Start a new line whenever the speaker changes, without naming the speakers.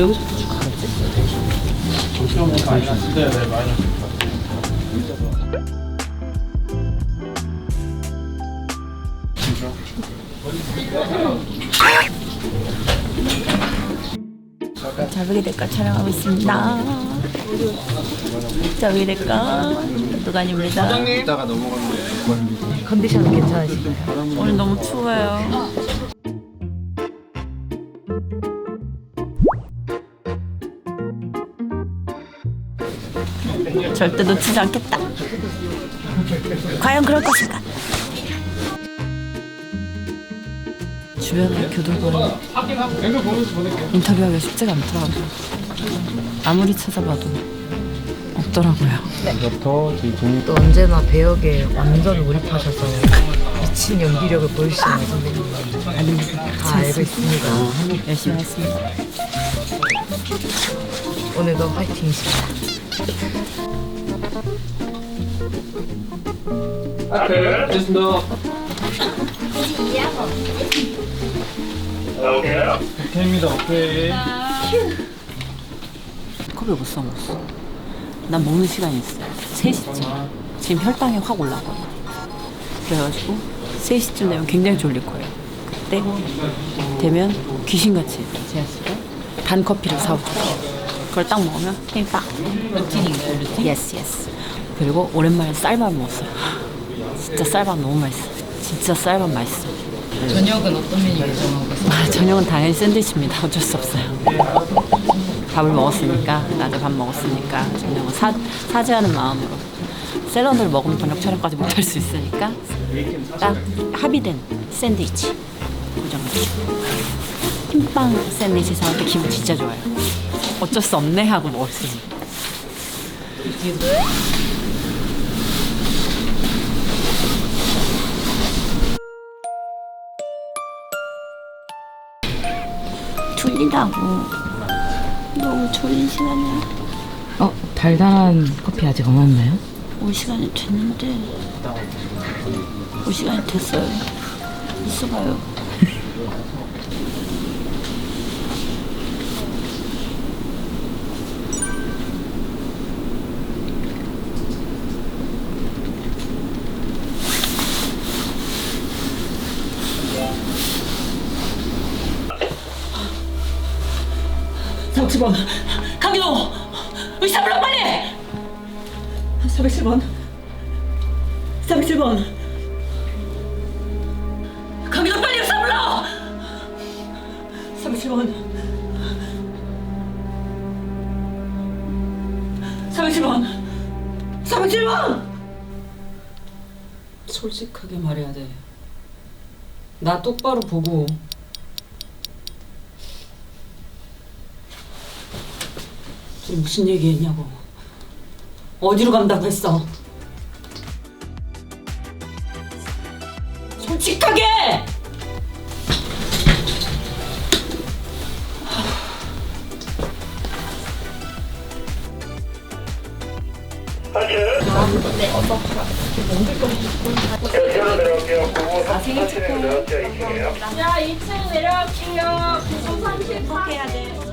여기서부터 쭉 가겠지?
자, 위대가 촬영하고 있습니다. 자, 위대가 도관입니다.
이따가 넘어가면
컨디션은 괜찮으신가요?
오늘 너무 추워요. 절대 놓치지 않겠다. 과연 그럴 것인가? 주변에 교도관 인터뷰하기가 쉽지가 않더라고요. 아무리 찾아봐도 없더라고요.
동또 언제나 배역에 완전 몰입하셔서 미친 연기력을 보여주시는 선배님 다 알고 있습니다.
열심히 했습니다.
오늘도 화이팅이십니다.
오케이입니다. 오케이.
커피 못 써먹었어. 난 먹는 시간이 있어요. 3시쯤. 지금 혈당이 확 올라가고. 그래가지고 3시쯤 되면 굉장히 졸릴 거예요. 그때 되면 귀신같이 제가 단 커피를 사오죠. 그걸 딱 먹으면 힘이 빡. 루틴인가요, 루틴? 예스, 예스. 그리고 오랜만에 쌀밥 먹었어요. 진짜 쌀밥 너무 맛있어. 진짜 쌀밥 맛있어.
저녁은 어떤 메뉴 예정하고 계세요?
아, 저녁은 당연히 샌드위치입니다. 어쩔 수 없어요. 밥을 먹었으니까, 낮에 밥 먹었으니까, 저녁은 사, 사죄하는 마음으로. 샐러드를 먹으면 저녁 촬영까지 못 할 수 있으니까, 딱 합의된 샌드위치. 고정해주고. 흰빵 샌드위치 사올 때 기분 진짜 좋아요. 어쩔 수 없네 하고 먹었으니. 졸리다고. 너무 졸린 시간이야.
어, 달달한 커피 아직 안 왔나요?
올 시간이 됐는데 올 시간이 됐어요. 있어봐요. 삼십원 강인호 의사 불러 빨리 407번 407번 강인호 빨리 의사 불러! 407번 407번 407번 솔직하게 말해야 돼. 나 똑바로 보고. 무슨 얘기했냐고. 어디로 간다고 했어? 솔직하게!
자, 2층 내려갈게요. 930 해야 돼.